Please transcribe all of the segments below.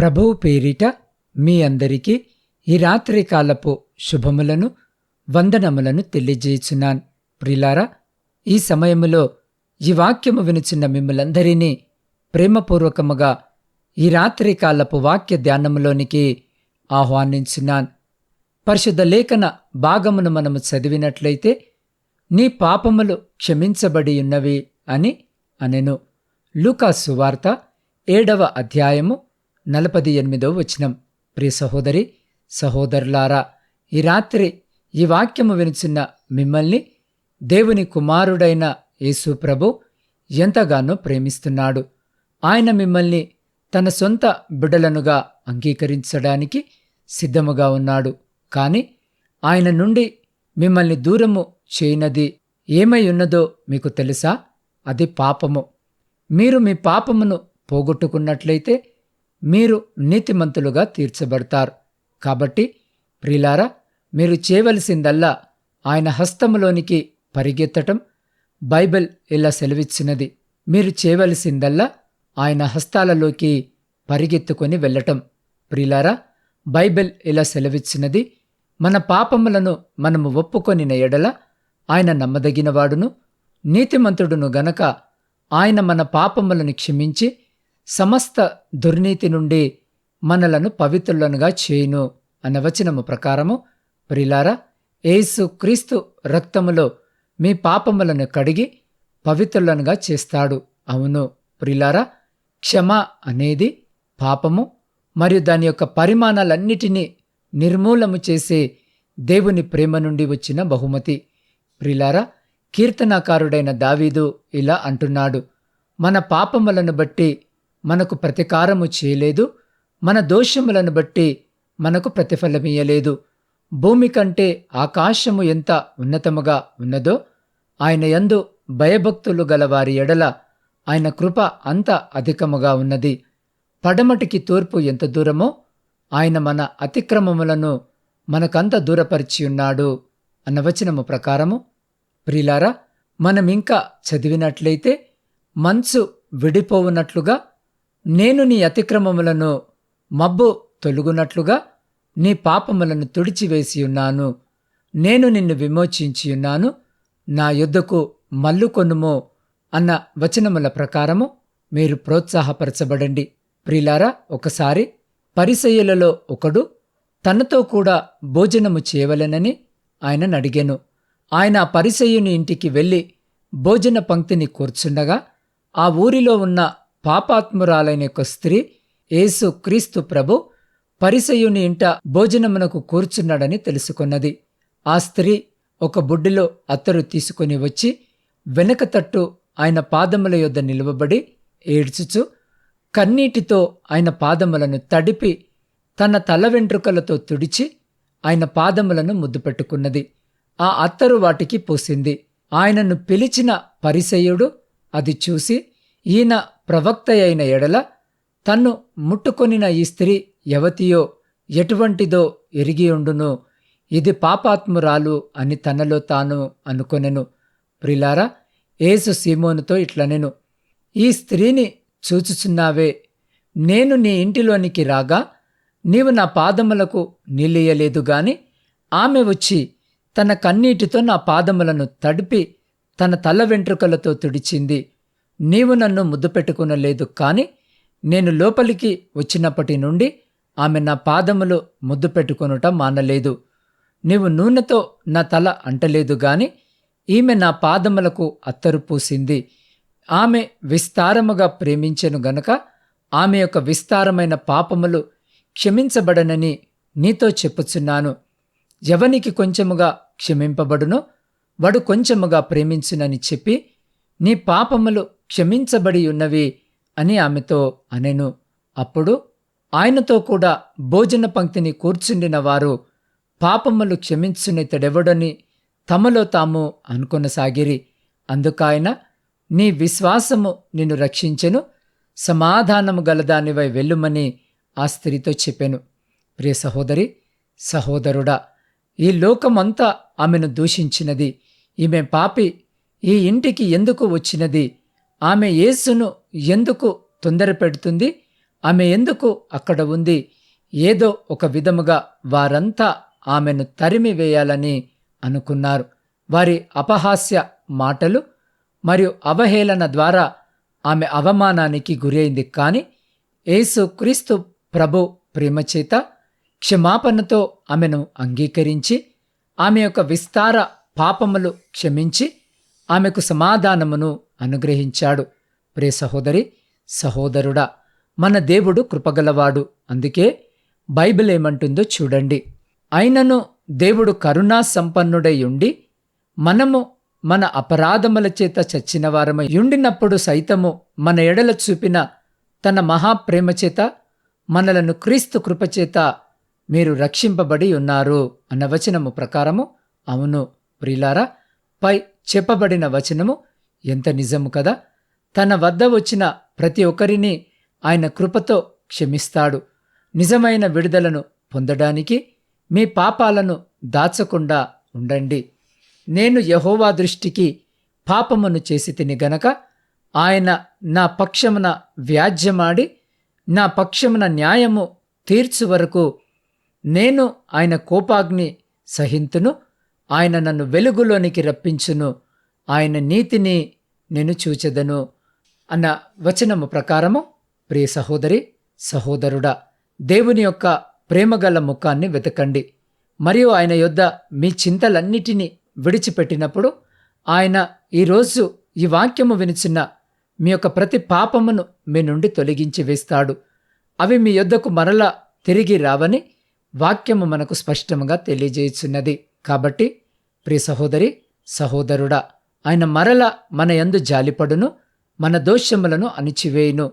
ప్రభువు పేరిట మీ అందరికీ ఈ రాత్రి కాలపు శుభములను వందనములను తెలియజేయుచున్నాను. ప్రిలారా ఈ సమయములో ఈ వాక్యము వినుచున్న మిమ్మలందరినీ ప్రేమపూర్వకముగా ఈ రాత్రి కాలపు వాక్య ధ్యానములోనికి ఆహ్వానించున్నాను. పరిశుద్ధ లేఖన భాగమును మనము చదివినట్లయితే నీ పాపములు క్షమించబడి ఉన్నవి అని అనెను. లూకా సువార్త ఏడవ అధ్యాయము నలపది ఎనిమిదో వచనం. ప్రియ సహోదరి సహోదరులారా ఈ రాత్రి ఈ వాక్యము వినిచున్న మిమ్మల్ని దేవుని కుమారుడైన యేసు ప్రభు ఎంతగానో ప్రేమిస్తున్నాడు. ఆయన మిమ్మల్ని తన సొంత బిడలనుగా అంగీకరించడానికి సిద్ధముగా ఉన్నాడు. కానీ ఆయన నుండి మిమ్మల్ని దూరము చేయనది ఏమై ఉన్నదో మీకు తెలుసా? అది పాపము. మీరు మీ పాపమును పోగొట్టుకున్నట్లయితే మీరు నీతిమంతులుగా తీర్చబడతారు. కాబట్టి ప్రిలారా మీరు చేయవలసిందల్లా ఆయన హస్తములోనికి పరిగెత్తటం బైబిల్ ఇలా సెలవిచ్చినది. మీరు చేయవలసిందల్లా ఆయన హస్తాలలోకి పరిగెత్తుకొని వెళ్ళటం. ప్రిలారా బైబిల్ ఇలా సెలవిచ్చినది మన పాపములను మనము ఒప్పుకొనిన ఎడల ఆయన నమ్మదగినవాడును నీతిమంతుడును గనక ఆయన మన పాపములను క్షమించి సమస్త దుర్నీతి నుండి మనలను పవిత్రులనుగా చేయును అన్న వచనము ప్రకారము ప్రిలారా ఏసు క్రీస్తు రక్తములో మీ పాపములను కడిగి పవిత్రులనుగా చేస్తాడు. అవును ప్రిలారా క్షమ అనేది పాపము మరియు దాని యొక్క పరిమాణాలన్నిటినీ నిర్మూలము చేసే దేవుని ప్రేమ నుండి వచ్చిన బహుమతి. ప్రిలారా కీర్తనాకారుడైన దావీదు ఇలా అంటున్నాడు మన పాపములను బట్టి మనకు ప్రతికారము చేయలేదు మన దోషములను బట్టి మనకు ప్రతిఫలమీయలేదు భూమి కంటే ఆకాశము ఎంత ఉన్నతముగా ఉన్నదో ఆయన యందు భయభక్తులు గల వారి ఎడల ఆయన కృప అంత అధికముగా ఉన్నది. పడమటికి తూర్పు ఎంత దూరమో ఆయన మన అతిక్రమములను మనకంత దూరపరిచి ఉన్నాడు అన్న వచనము ప్రకారము. ప్రిలారా మనమింకా చదివినట్లయితే మంచు విడిపోవునట్లుగా నేను నీ అతిక్రమములను మబ్బు తొలుగునట్లుగా నీ పాపములను తుడిచివేసి ఉన్నాను. నేను నిన్ను విమోచించి ఉన్నాను. నా యుద్ధకు మల్లుకొనుమో అన్న వచనముల ప్రకారము మీరు ప్రోత్సాహపరచబడండి. ప్రిలారా ఒకసారి పరిసయ్యులలో ఒకడు తనతో కూడా భోజనము చేయవలెనని ఆయనను అడిగాను ఆయన పరిసయ్యుని ఇంటికి వెళ్ళి భోజన పంక్తిని కూర్చుండగా ఆ ఊరిలో ఉన్న పాపాత్మురాలైన యొక్క స్త్రీ యేసు క్రీస్తు ప్రభు పరిసయుని ఇంట భోజనమునకు కూర్చున్నాడని తెలుసుకున్నది. ఆ స్త్రీ ఒక బుడ్డిలో అత్తరు తీసుకుని వచ్చి వెనక తట్టు ఆయన పాదముల యొద్ద నిలువబడి ఏడ్చుచు కన్నీటితో ఆయన పాదములను తడిపి తన తల వెంట్రుకలతో తుడిచి ఆయన పాదములను ముద్దు పెట్టుకున్నది ఆ అత్తరు వాటికి పూసింది. ఆయనను పిలిచిన పరిసయుడు అది చూసి ఈయన ప్రవక్త అయిన ఎడల తన్ను ముట్టుకొనిన ఈ స్త్రీ యవతియో ఎటువంటిదో ఎరిగియుండును ఇది పాపాత్మురాలు అని తనలో తాను అనుకొనెను. ప్రిలారా ఏసు సీమోనుతో ఇట్లనెను. ఈ స్త్రీని చూచుచున్నావే. నేను నీ ఇంటిలోనికి రాగా నీవు నా పాదములకు నీళ్ళియలేదు గాని ఆమె వచ్చి తన కన్నీటితో నా పాదములను తడిపి తన తల వెంట్రుకలతో తుడిచింది. నీవు నన్ను ముద్దు పెట్టుకునలేదు కాని నేను లోపలికి వచ్చినప్పటి నుండి ఆమె నా పాదములు ముద్దు పెట్టుకొనుట మానలేదు. నీవు నూనెతో నా తల అంటలేదు గాని ఈమె నా పాదములకు అత్తరు పూసింది. ఆమె విస్తారముగా ప్రేమించెను గనక ఆమె యొక్క విస్తారమైన పాపములు క్షమించబడనని నీతో చెప్పుచున్నాను. ఎవనికి కొంచెముగా క్షమింపబడునో వాడు కొంచెముగా ప్రేమించునని చెప్పి నీ పాపములు క్షమించబడి ఉన్నవి అని ఆమెతో అనెను. అప్పుడు ఆయనతో కూడా భోజన పంక్తిని కూర్చుండిన వారు పాపములు క్షమించునితడెవడని తమలో తాము అనుకొనసాగిరి. అందుకాయన నీ విశ్వాసము నిన్ను రక్షించెను సమాధానము గలదానివై వెళ్ళుమని ఆ స్త్రీతో చెప్పాను. ప్రియ సహోదరి సహోదరుడా ఈ లోకమంతా ఆమెను దూషించినది. ఈమె పాపి ఈ ఇంటికి ఎందుకు వచ్చినది? ఆమె యేసును ఎందుకు తొందర పెడుతుంది? ఆమె ఎందుకు అక్కడ ఉంది? ఏదో ఒక విధముగా వారంతా ఆమెను తరిమి వేయాలని అనుకున్నారు. వారి అపహాస్య మాటలు మరియు అవహేళన ద్వారా ఆమె అవమానానికి గురైంది. కానీ యేసు క్రీస్తు ప్రభు ప్రేమచేత క్షమాపణతో ఆమెను అంగీకరించి ఆమె యొక్క విస్తార పాపములు క్షమించి ఆమెకు సమాధానమును అనుగ్రహించాడు. ప్రే సహోదరి సహోదరుడా మన దేవుడు కృపగలవాడు. అందుకే బైబిల్ ఏమంటుందో చూడండి. అయినను దేవుడు కరుణా సంపన్నుడై ఉండి మనము మన అపరాధముల చేత చచ్చిన వారమై ఉండినప్పుడు సైతము మన ఎడల చూపిన తన మహాప్రేమ చేత మనలను క్రీస్తు కృపచేత మీరు రక్షింపబడి ఉన్నారు అన్న వచనము ప్రకారము అవును. ప్రిలారా పై చెప్పబడిన వచనము ఎంత నిజము కదా? తన వద్ద వచ్చిన ప్రతి ఒక్కరిని ఆయన కృపతో క్షమిస్తాడు. నిజమైన విడుదలను పొందడానికి మీ పాపాలను దాచకుండా ఉండండి. నేను యహోవా దృష్టికి పాపమును చేసి తిని గనక ఆయన నా పక్షమున వ్యాజ్యమాడి నా పక్షమున న్యాయము తీర్చు వరకు నేను ఆయన కోపాగ్ని సహింతును. ఆయన నన్ను వెలుగులోనికి రప్పించును. ఆయన నీతిని నేను చూచెదను అన్న వచనము ప్రకారము ప్రియ సహోదరి సహోదరుడా దేవుని యొక్క ప్రేమగల ముఖాన్ని వెతకండి. మరియు ఆయన యొద్ద మీ చింతలన్నిటినీ విడిచిపెట్టినప్పుడు ఆయన ఈరోజు ఈ వాక్యము వినిచిన మీ యొక్క ప్రతి పాపమును మీ నుండి తొలగించి వేస్తాడు. అవి మీ యొద్దకు మరలా తిరిగి రావని వాక్యము మనకు స్పష్టంగా తెలియజేయుచున్నది. కాబట్టి ప్రియ సహోదరి సహోదరుడా ఆయన మరల మన యందు జాలిపడును మన దోషములను అణిచివేయును.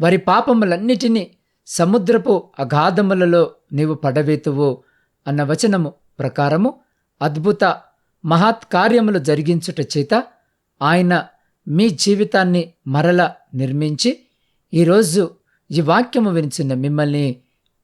వారి పాపములన్నిటినీ సముద్రపు అగాధములలో నీవు పడవేతువు అన్న వచనము ప్రకారము అద్భుత మహత్కార్యములు జరిగించుట చేత ఆయన మీ జీవితాన్ని మరల నిర్మించి ఈరోజు ఈ వాక్యము వినిచిన మిమ్మల్ని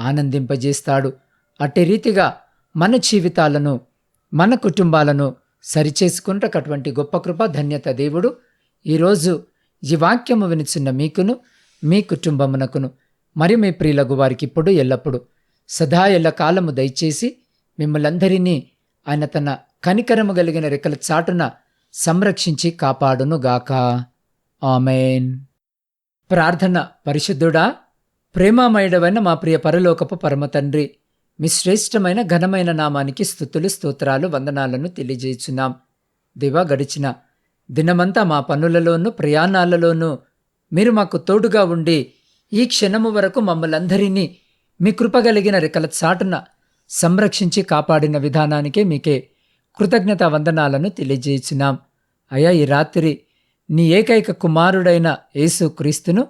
ఆనందింపజేస్తాడు. అట్టి రీతిగా మన జీవితాలను మన కుటుంబాలను సరిచేసుకుంటకటువంటి గొప్ప కృప ధన్యత దేవుడు. ఈరోజు ఈ వాక్యము వినిచున్న మీకును మీ కుటుంబమునకును మరి మీ ప్రియులకు వారికి ఇప్పుడు ఎల్లప్పుడు సదా ఎల్ల కాలము దయచేసి మిమ్మలందరినీ ఆయన తన కనికరము కలిగిన రెక్కల చాటున సంరక్షించి కాపాడునుగాక ఆమెన్. ప్రార్థన పరిశుద్ధుడా ప్రేమామయుడవైన మా ప్రియ పరలోకపు పరమ తండ్రి మీ శ్రేష్టమైన ఘనమైన నామానికి స్థుతులు స్తోత్రాలు వందనాలను తెలియజేయుచున్నాం. దివా గడిచిన దినమంతా మా పనులలోనూ ప్రయాణాలలోనూ మీరు మాకు తోడుగా ఉండి ఈ క్షణము వరకు మమ్మలందరినీ మీ కృపగలిగిన రెక్కల చాటున సంరక్షించి కాపాడిన విధానానికే మీకే కృతజ్ఞత వందనాలను తెలియజేయుచున్నాం. అయ్యా ఈ రాత్రి నీ ఏకైక కుమారుడైన యేసు క్రీస్తును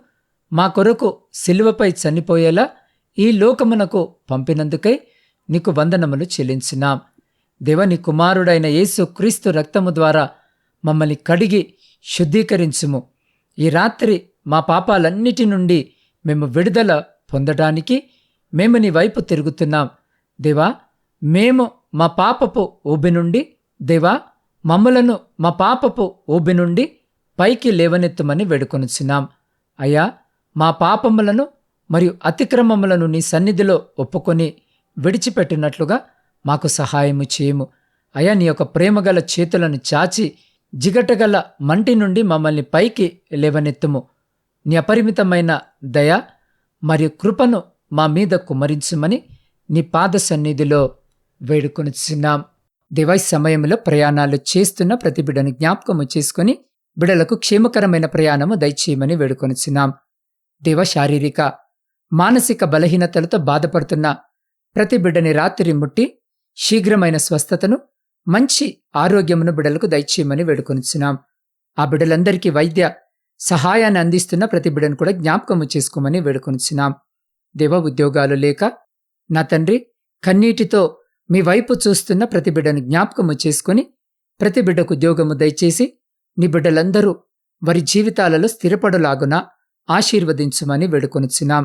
మా కొరకు శిలువపై చనిపోయేలా ఈ లోకమునకు పంపినందుకై నీకు వందనములు చెల్లించినాం. దేవని కుమారుడైన యేసు క్రీస్తు రక్తము ద్వారా మమ్మల్ని కడిగి శుద్ధీకరించుము. ఈ రాత్రి మా పాపాలన్నిటి నుండి మేము విడుదల పొందడానికి మేము నీ వైపు తిరుగుతున్నాం. దేవా మేము మా పాపపు ఊబి నుండి దేవా మమ్మలను మా పాపపు ఊబి నుండి పైకి లేవనెత్తమని వేడుకొనుచున్నాం. అయ్యా మా పాపములను మరియు అతిక్రమములను నీ సన్నిధిలో ఒప్పుకొని విడిచిపెట్టినట్లుగా మాకు సహాయము చేయము. అయా నీ యొక్క ప్రేమగల చేతులను చాచి జిగటగల మంటి నుండి మమ్మల్ని పైకి లేవనెత్తుము. నీ అపరిమితమైన దయ మరియు కృపను మా మీద కుమరించుమని నీ పాద సన్నిధిలో వేడుకొనిచున్నాం. దివై సమయంలో ప్రయాణాలు చేస్తున్న ప్రతి బిడను జ్ఞాపకము చేసుకుని బిడలకు క్షేమకరమైన ప్రయాణము దయచేయమని వేడుకొనిచున్నాం. దేవ శారీరక మానసిక బలహీనతలతో బాధపడుతున్న ప్రతి బిడ్డని రాత్రి ముట్టి శీఘ్రమైన స్వస్థతను మంచి ఆరోగ్యమును బిడలకు దయచేయమని వేడుకొనిచున్నాం. ఆ బిడ్డలందరికీ వైద్య సహాయాన్ని అందిస్తున్న ప్రతి బిడ్డను కూడా జ్ఞాపకము చేసుకోమని వేడుకొనిచున్నాం. దేవ ఉద్యోగాలు లేక నా తండ్రి కన్నీటితో మీ వైపు చూస్తున్న ప్రతి బిడ్డను జ్ఞాపకము చేసుకుని ప్రతి బిడ్డకు ఉద్యోగము దయచేసి నీ బిడ్డలందరూ వారి జీవితాలలో స్థిరపడులాగున ఆశీర్వదించుమని వేడుకొనిచున్నాం.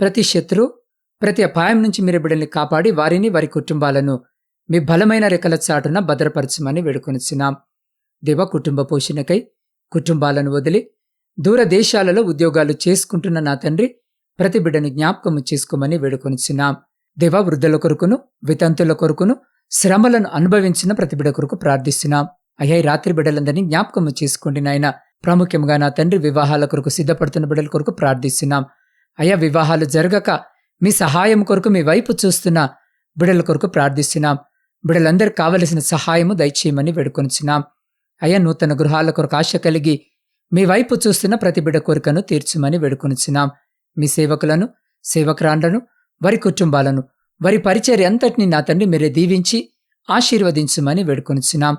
ప్రతి శత్రు ప్రతి అపాయం నుంచి మీరు బిడ్డల్ని కాపాడి వారిని వారి కుటుంబాలను మీ బలమైన రెక్కల చాటున భద్రపరచమని వేడుకొనిచున్నాం. దివ కుటుంబ పోషణకై కుటుంబాలను వదిలి దూరదేశాలలో ఉద్యోగాలు చేసుకుంటున్న నా తండ్రి ప్రతి బిడ్డని జ్ఞాపకము చేసుకోమని వేడుకొనిచున్నాం. దేవ వృద్ధుల కొరకును వితంతుల కొరకును శ్రమలను అనుభవించిన ప్రతి బిడ్డ కొరకు ప్రార్థిస్తున్నాం. అయ్యా రాత్రి బిడ్డలందరినీ జ్ఞాపకము చేసుకోండి నాయన. ప్రాముఖ్యంగా నా తండ్రి వివాహాల కొరకు సిద్ధపడుతున్న బిడ్డల కొరకు ప్రార్థిస్తున్నాం. అయ్యా వివాహాలు జరగక మీ సహాయం కొరకు మీ వైపు చూస్తున్న బిడల కొరకు ప్రార్థిస్తున్నాం. బిడ్డలందరికీ కావలసిన సహాయము దయచేయమని వేడుకొనిచున్నాం. అయ్యా నూతన గృహాల కొరకు ఆశ కలిగి మీ వైపు చూస్తున్న ప్రతి బిడ కోరికను తీర్చుమని వేడుకొనిచున్నాం. మీ సేవకులను సేవకురాండ్లను వారి కుటుంబాలను వారి పరిచర్య అంతటిని నా తండ్రి మీరే దీవించి ఆశీర్వదించమని వేడుకొనిచున్నాం.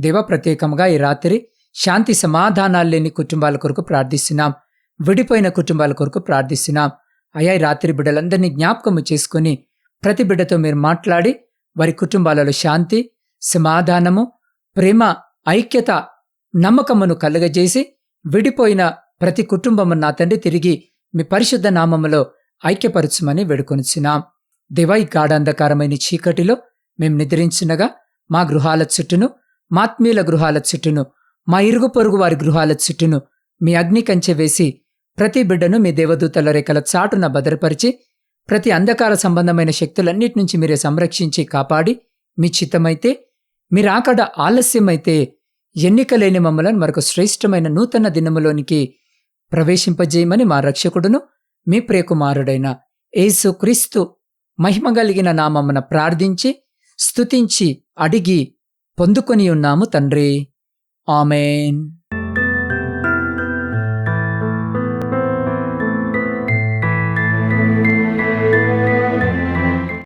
దేవ ప్రత్యేకంగా ఈ రాత్రి శాంతి సమాధానాలు లేని కుటుంబాల కొరకు ప్రార్థిస్తున్నాం. విడిపోయిన కుటుంబాల కొరకు ప్రార్థిస్తున్నాం. అయ్యా రాత్రి బిడ్డలందరినీ జ్ఞాపకము చేసుకుని ప్రతి బిడ్డతో మీరు మాట్లాడి వారి కుటుంబాలలో శాంతి సమాధానము ప్రేమ ఐక్యత నమ్మకమును కలుగజేసి విడిపోయిన ప్రతి కుటుంబము నా తండ్రి తిరిగి మీ పరిశుద్ధ నామములో ఐక్యపరచుమని వేడుకొనిచున్నాం. దివై గాఢాంధకారమైన చీకటిలో మేం నిద్రించినగా మా గృహాల చుట్టూను మాత్మీయుల గృహాల చుట్టూను మా ఇరుగు పొరుగు వారి గృహాల చుట్టూను మీ అగ్ని కంచె వేసి ప్రతి బిడ్డను మీ దేవదూతల రేఖల చాటున భద్రపరిచి ప్రతి అంధకార సంబంధమైన శక్తులన్నిటి నుంచి మీరే సంరక్షించి కాపాడి మీ చిత్తమైతే మీరాకడ ఆలస్యమైతే ఎన్నికలేని మమ్మలను మరొక శ్రేష్టమైన నూతన దినములోనికి ప్రవేశింపజేయమని మా రక్షకుడును మీ ప్రియకుమారుడైన యేసు క్రీస్తు మహిమ కలిగిన ప్రార్థించి స్తుతించి అడిగి పొందుకొని ఉన్నాము తండ్రి. ఆమెన్.